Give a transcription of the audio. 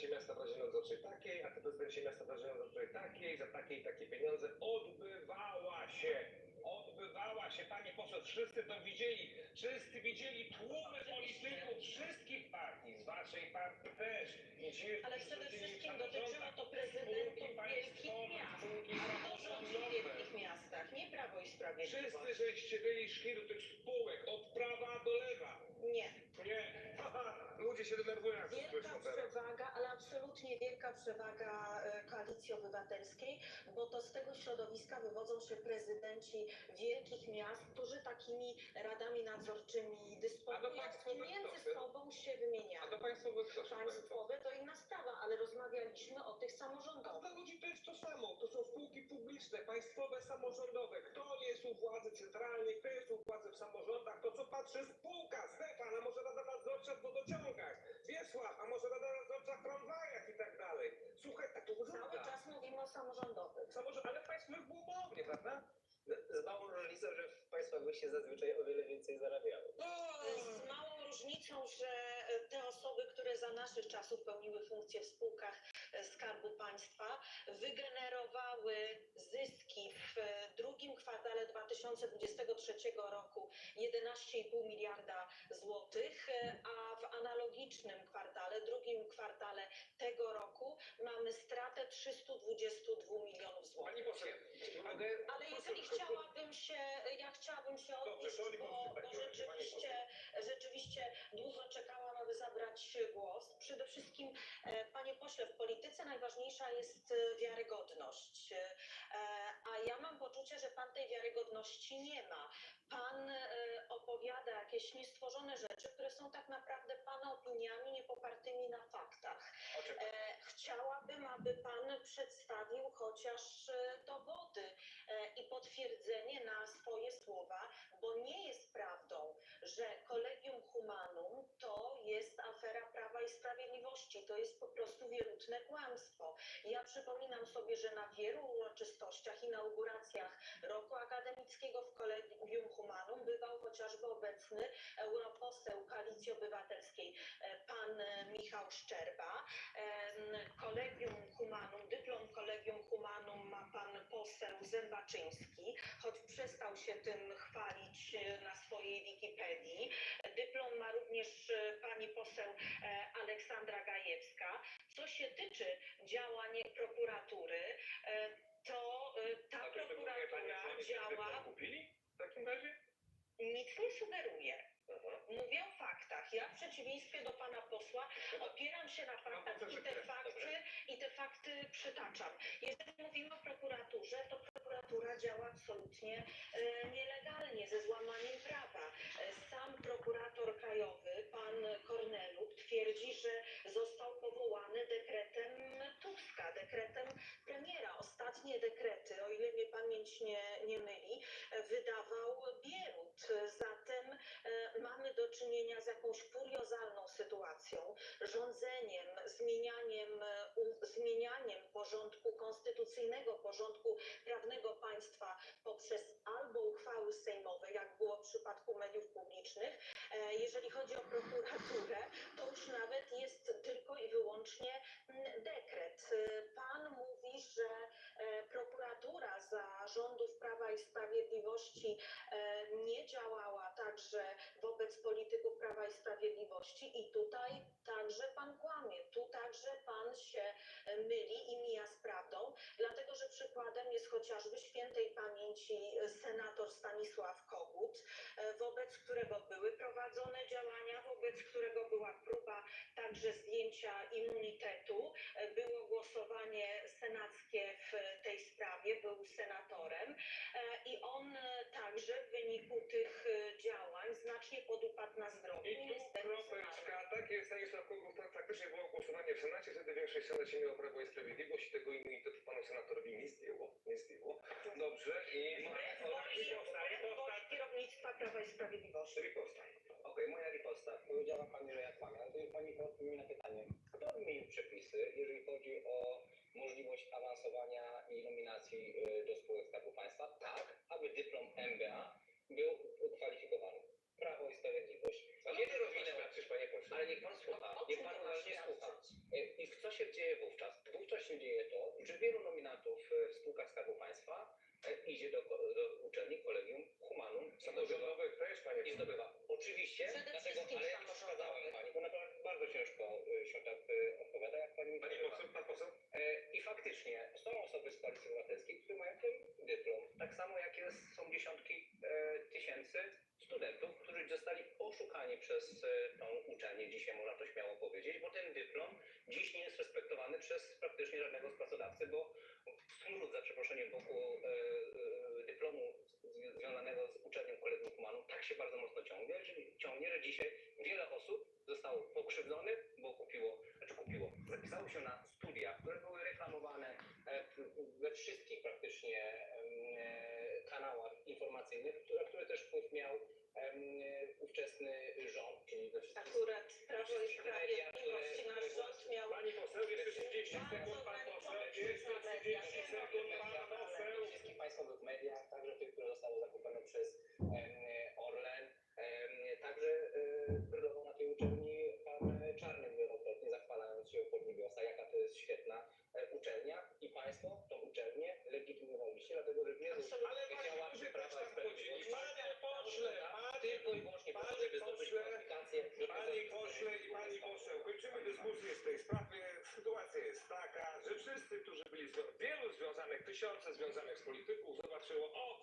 prezydencie miasta Nadzorczej takiej, a ty prezydencie miasta Nadzorczej takiej, za takie i takie pieniądze. Odbywała się. Odbywała się, panie poseł, wszyscy to widzieli. Wszyscy widzieli tłumy polityków wszystkich partii, z waszej partii też. Ci, Ale przede wszystkim dotyczyło to prezydentów wielkich miast. A kto rządzi w wielkich miastach? Nie Prawo i Sprawiedliwość. Wszyscy żeście byli szli do tych spółek od prawa do lewa. Nie. Nie. Haha, ludzie się denerwują, jak to Wielka słyszą teraz. Przewaga, ale absolutnie wielka przewaga e, Koalicji Obywatelskiej, bo to z tego środowiska wywodzą się prezydenci wielkich miast, którzy takimi radami nadzorczymi dysponują i między sobą się A wymieniają. do państwowych. Państwowe to inna sprawa, ale rozmawialiśmy o tych A samorządowych. dla ludzi to jest to samo. To są spółki publiczne, państwowe, samorządowe. Kto jest u władzy centralnej, kto jest u władzy w samorządach, to co patrzy spółka, Stefan, a może Rada Nadzorcza w wodociągach, Wiesław, a może Rada Nadzorcza w tramwajach i tak dalej. Słuchaj, tak to Cały wygląda. czas mówimy o samorządowych. Samorząd, ale państwowych było umownie, prawda? Z małą różnicą, że w państwowych się zazwyczaj o wiele więcej zarabiało. Z małą różnicą, że te osoby, które za naszych czasów pełniły funkcje w spółkach e, Skarbu Państwa, wygenerowały zyski w e, drugim kwartale 2023 roku 11,5 miliarda złotych, e, a w analogicznym kwartale, drugim kwartale tego roku mamy stratę 322 milionów złotych. Pani poseł, mogę... Ale jeżeli chciałabym się, ja chciałabym się odnieść, bo, bo rzeczywiście, rzeczywiście długo czekałam, aby zabrać głos. Przede wszystkim, e, panie pośle, w polityce najważniejsza jest e, wiarygodność. E, A ja mam poczucie, że pan tej wiarygodności nie ma. Pan opowiada jakieś niestworzone rzeczy, które są tak naprawdę pana opiniami niepopartymi na faktach. Chciałabym, aby Pan przedstawił chociaż dowody i potwierdzenie na swoje słowa, bo nie jest prawdą, że Kolegium Humanum to jest afera Prawa i Sprawiedliwości. To jest po prostu wierutne kłamstwo. Ja przypominam sobie, że na wielu uroczystościach, inauguracjach roku akademickiego w Kolegium Humanum bywał chociażby obecny europoseł Koalicji Obywatelskiej, e, pan Michał Szczerba. Kolegium Humanum, dyplom Kolegium Humanum ma pan poseł Zębaczyński, choć przestał się tym chwalić e, na swojej Wikipedii. Dyplom ma również e, pani poseł Aleksandra Gajewska. Co się tyczy działań prokuratury, e, to e, ta A pani, prokuratura oni działa, kupili w takim razie? nic nie sugeruje. Aha. Mówię o faktach. Ja w przeciwieństwie do pana posła opieram się na faktach i te fakty, i te fakty przytaczam. Jeżeli mówimy o prokuraturze, to prokuratura działa absolutnie e, nielegalnie, ze złamaniem prawa. Porządku konstytucyjnego, porządku prawnego państwa poprzez albo uchwały sejmowe, jak było w przypadku mediów publicznych. E, Jeżeli chodzi o prokuraturę, to już nawet jest tylko i wyłącznie dekret. E, Pan mówi, że e, prokuratura za rządów Prawa i Sprawiedliwości nie działała także wobec polityków Prawa i Sprawiedliwości i tutaj także pan kłamie, tu także pan się e, myli i mija z prawdą, dlatego że przykładem jest chociażby świętej pamięci senator Stanisław Kogut, e, wobec którego były prowadzone działania, wobec którego była próba także zdjęcia immunitetu, e, było głosowanie senackie w tej sprawie, był senatorem Senacie miała Prawo i Sprawiedliwość i tego immunitetu panu senatorowi nie zdjęło, nie zdjęło. Dobrze, i riposta, kierownictwa Prawa i Sprawiedliwości. riposta. Okej, moja riposta. Powiedziała Pani, że ja kłamię, ale to jest Pani zdobywa. Oczywiście, dlatego, ale jak sam już wskazałem pani, bo na to bardzo ciężko y, się y, odpowiada, jak pani Pani poseł, pan poseł? E, I faktycznie są osoby z Koalicji Obywatelskiej, które mają ten dyplom. Tak samo jak jest, są dziesiątki e, tysięcy studentów, którzy zostali oszukani przez y, tą uczelnię, dzisiaj można to śmiało powiedzieć, bo ten dyplom dziś nie jest respektowany przez praktycznie żadnego z pracodawcy, bo smród, za przeproszeniem, wokół e, e, dyplomu związanego z uczelnią Kolegium Humanum tak się bardzo mocno ciągnie, że, ciągnie, że dzisiaj wiele osób zostało pokrzywdzonych, bo kupiło, znaczy kupiło, zapisało się na studia, które były reklamowane e, we wszystkich praktycznie e, kanałach informacyjnych, które, które też wpływ miał ówczesny rząd, czyli we wszystkich Akurat Prawo i Sprawiedliwość, nasz rząd miał Pani poseł, jeszcze 30 sekund, pan poseł, jeszcze wpływ na media. 30 sekund, pan poseł. wszystkich państwowych mediach, tylko i wyłącznie po to, żeby zdobyć kwalifikację. Panie pośle i pani poseł, kończymy dyskusję z tej sprawy. Sytuacja jest taka, że wszyscy, którzy byli, z- wielu związanych, tysiące związanych z polityków zobaczyło, o,